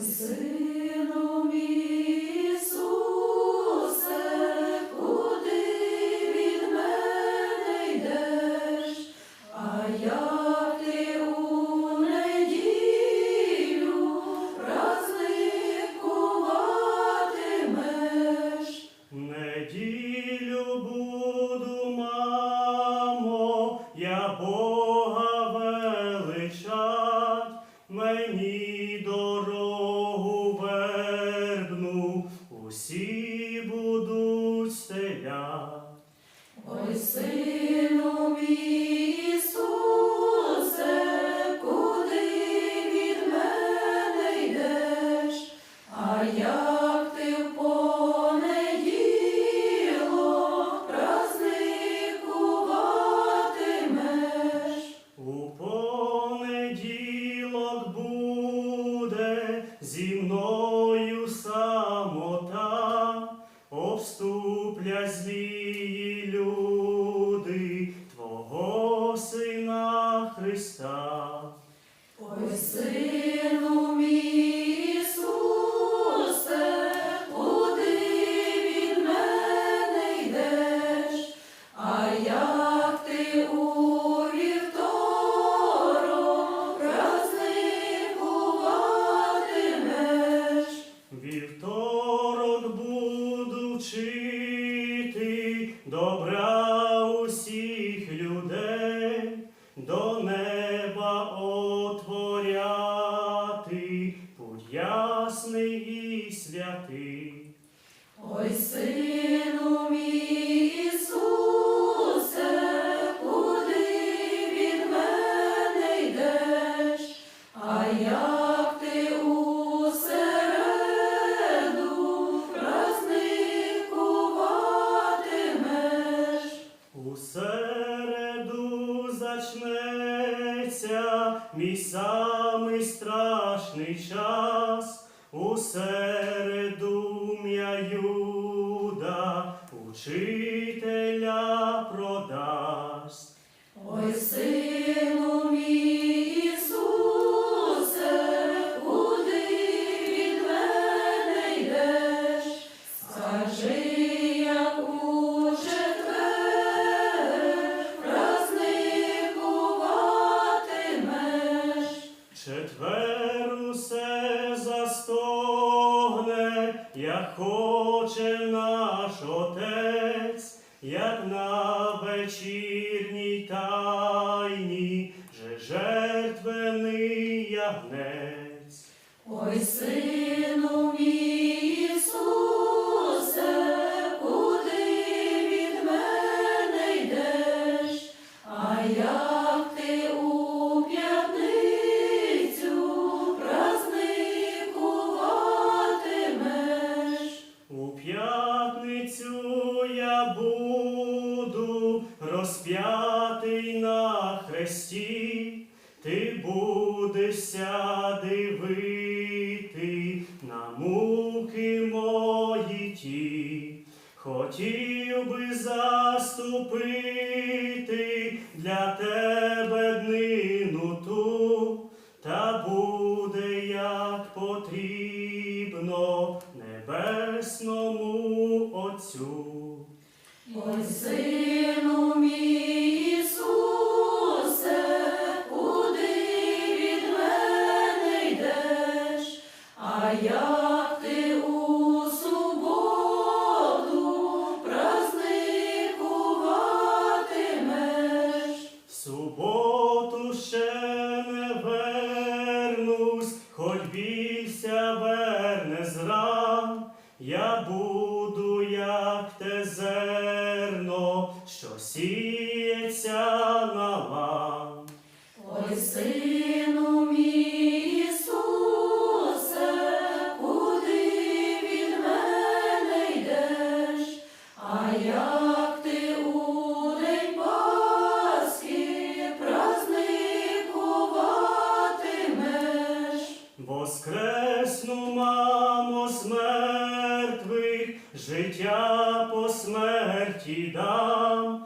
Сину мій добра усіх людей, до неба отворяти путь ясний і святий. Ой, сину мій самий страшний час. У середу м'я Юда учителя хоче наш Отець, як на вечірній тайні, же жертвений ягнець. Ой, сину мій розп'ятий на хресті, ти будешся дивити на муки мої ті. Хотів би заступити для тебе днину ту, та буде як потрібно небесному Отцю. Ой, сіється на лан. Ой, сину мій Ісусе, куди від мене йдеш? А як ти у день Пасхи праздникуватимеш? Воскресну, мамо, з мертвих, життя по смерті дам,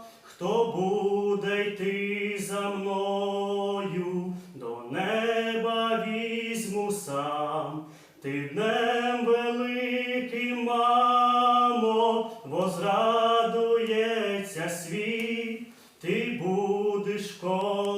за мною, до неба візьму сам, ти днем великим, мамо, возрадується світ, ти будеш коло.